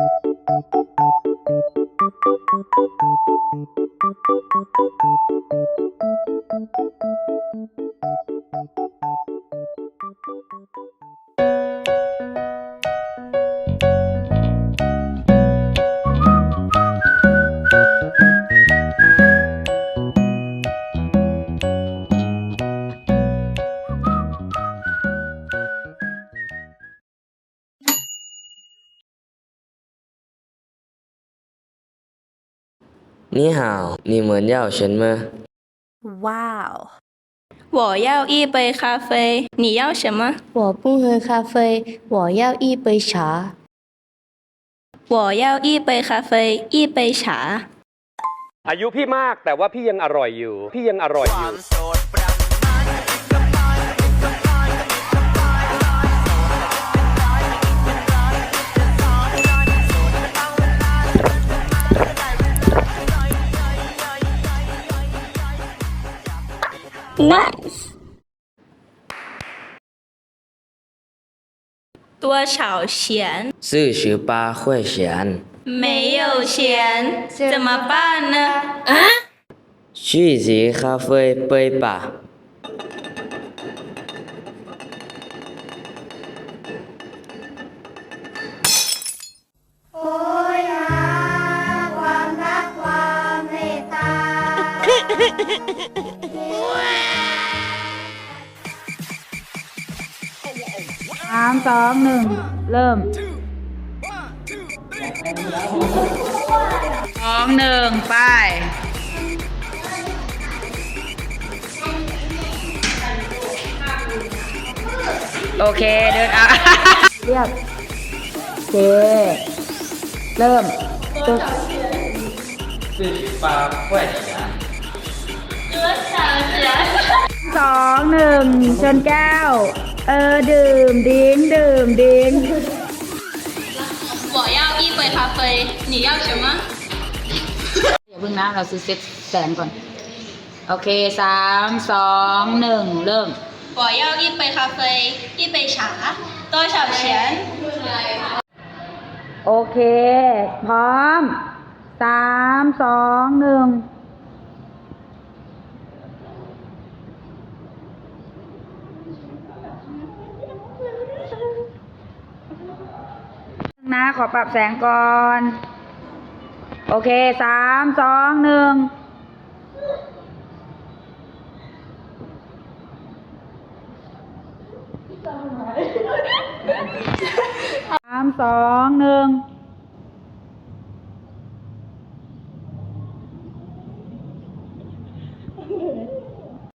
Thank you. 你好，你们要什么？ ว้าว 我要一杯咖啡，你要什么？我不喝咖啡，我要一杯茶。我要一杯咖啡，一杯茶。 อายุพี่มากแต่ว่าพี่ยังอร่อยอยู่ พี่ยังอร่อยอยู่ 多少钱？四十八块钱。没有钱，怎么办呢？啊去挤咖啡杯吧。ามสองหนึ่งเริ่มสองหนึ่งไปโอเค เดินอะเรียบโอเคเริ่มตึกสิบปากแหวกสองหนึ่งชนแก้ว เออ ดื่ม ดิ้ง ดื่ม ดิ้ง 我要一杯咖啡，你要什么？ อย่าเพิ่งนะ เราซื้อเซ็ตแสนก่อน โอเคสามสองหนึ่งเริ่ม 我要一杯咖啡，一杯茶，多少钱？ โอเค พร้อมสามสองหนึ่ง นะ ขอปรับแสงก่อน โอเคสามสองหนึ่งสามสองหนึ่ง